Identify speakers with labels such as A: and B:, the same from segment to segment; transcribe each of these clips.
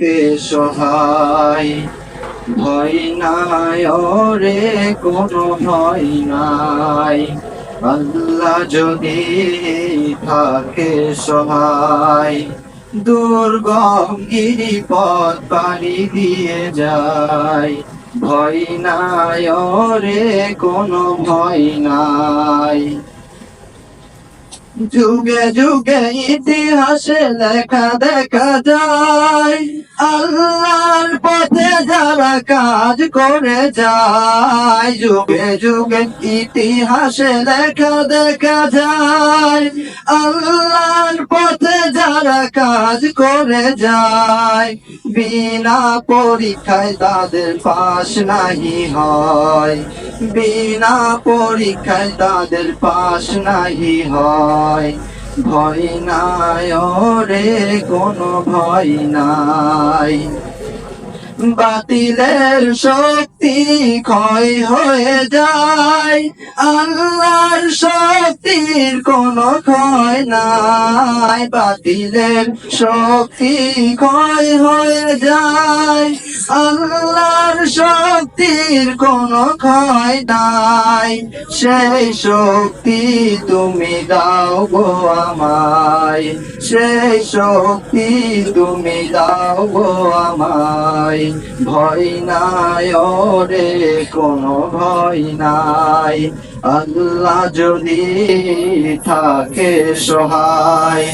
A: থাকে সহায়। ভয় নাই রে কোনো ভয় নাই। আল্লাহ যদি থাকে সহায়, দুর্গম গিরিপথ পাড়ি দিয়ে যায়। ভয় নাই রে কোনো ভয় নাই। যুগে যুগে ইতিহাসে লেখা দেখা যায় আল্লাহর পথে যারা কাজ করে যায়। যুগে যুগে ইতিহাসে লেখা দেখা যায়। আল্লাহর পথে যারা কাজ করে যায়, বিনা পরীক্ষায় তাদের পাশ নাহি হয়। বিনা পরীক্ষায় তাদের পাশ নাহি হয়। ভয় নাই রে কোনো ভয় নাই। বাতিলের শক্তি ক্ষয় হয়ে যায়। আল্লাহর শক্তির কোনো ক্ষয় নাই। বাতিলের শক্তি ক্ষয় হয়ে যায়। আল্লাহর শক্তির কোনো ক্ষয় নাই। সেই শক্তি তুমি দাও গো আমায়। সেই শক্তি তুমি দাও গো আমায়। ভয় নাই রে কোনো ভয় নাই। আল্লাহ যদি থাকে সহায়,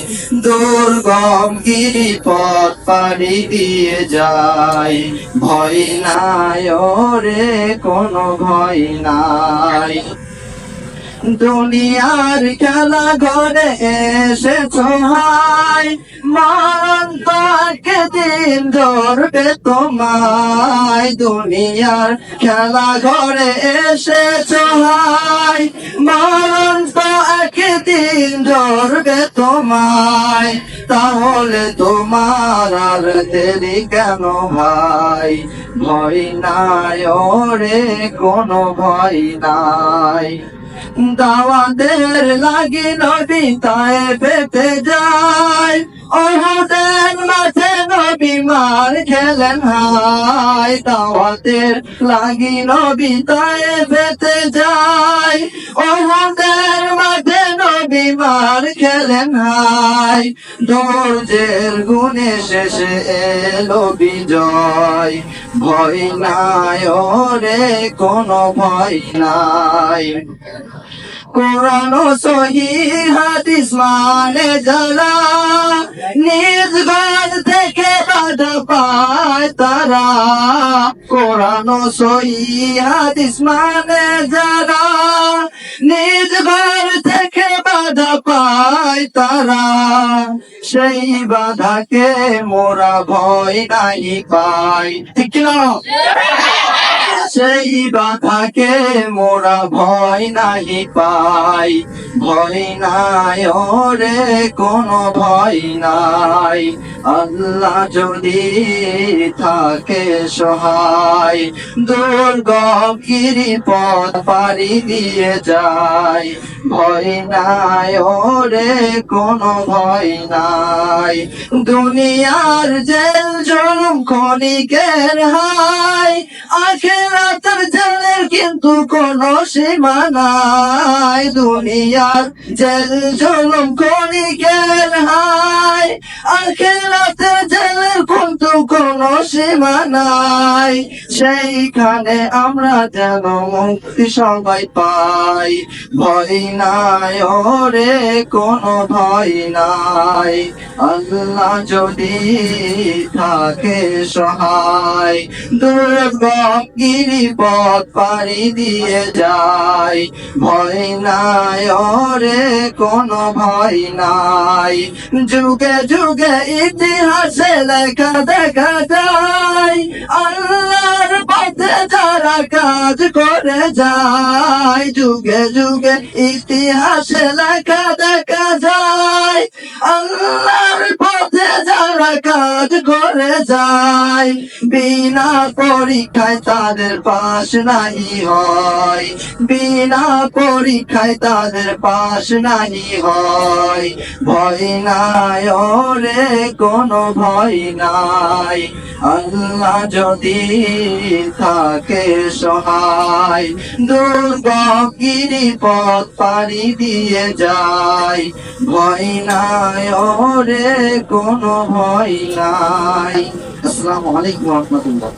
A: দুর্গম গিরিপথ পাড়ি দিয়ে যায়। ভয় নাই রে কোনো ভয় নাই। দুনিয়ার খেলা ঘরে এসেছ হাই মান ধরবে তোমায় দুনিয়ার খেলা ঘরে এসেছ, হাই। মান তাকে দিন ধরবে তোমায়, তাহলে তোমার আর দেরি কেন ভাই ভয় নাই রে কোনো ভয় নাই। দাওয়াতের লাগি নবী তাই পেতে যায়। ওহদের মার খেলেন হাই দাওয়াতের লাগি নবী তাই পেতে যায়। ওহদের মাঠে নবী মার খেলেন হাই ধৈর্যের গুণে শেষে এলো বিজয়। ভয় নাই রে কোনো ভয় নাই। কোরআন সহি হাদিস মানে যারা নিজ ঘর পায় তারা। কোরআন হাদিস মানে যারা নিজ ঘর থেকে বাধা পায় তারা। সেই বাধাকে মোরা ভয় নাই পাই। ঠিক না সেই বাধাকে মোরা ভয় নাহি পাই। ভয় নাই রে কোনো ভয় নাই। আল্লাহ যদি থাকে সহায়, দুর্গম গিরিপথ পাড়ি দিয়ে যায়। ভয় নাই রে কোনো ভয় নাই। দুনিয়ার জেল জলম ক্ষণিকের হাই জেলের কিন্তু কোন সীমা নাই। দুনিয়ার জেল জলম ক্ষণিকের হাই আখেরাতে জেলের কিন্তু কোনো সীমা নাই। সেইখানে আমরা যেন মুক্তি সবাই পাই। ভয় নাই, ওরে, কোনো ভয় নাই। আল্লাহ যদি থাকে সহায় দুর্গম গিরিপথ পাড়ি দিয়ে যায়। ভয় নাই, ওরে, কোনো ভয় নাই। যুগে যুগে ইতিহাসে লেখা দেখা যায় আল্লাহর পথে কাজ করে যায়, যুগে যুগে ইতিহাসে লেখা দেখা যায়। আল্লাহর পথে যারা কাজ করে যায়, বিনা পরীক্ষায় তাদের পাশ নাই হয়। বিনা পরীক্ষায় তাদের পাশ নাই হয়। ভয় নাই, ওরে, কোনো ভয় নাই। আল্লাহ যদি থাকে সহায়। দুর্গিরি পথ পাড়ি দিয়ে যায় ভয় নাই ওরে কোনো ভয় নাই। আসসালামু আলাইকুম রহমতুল্লাহ।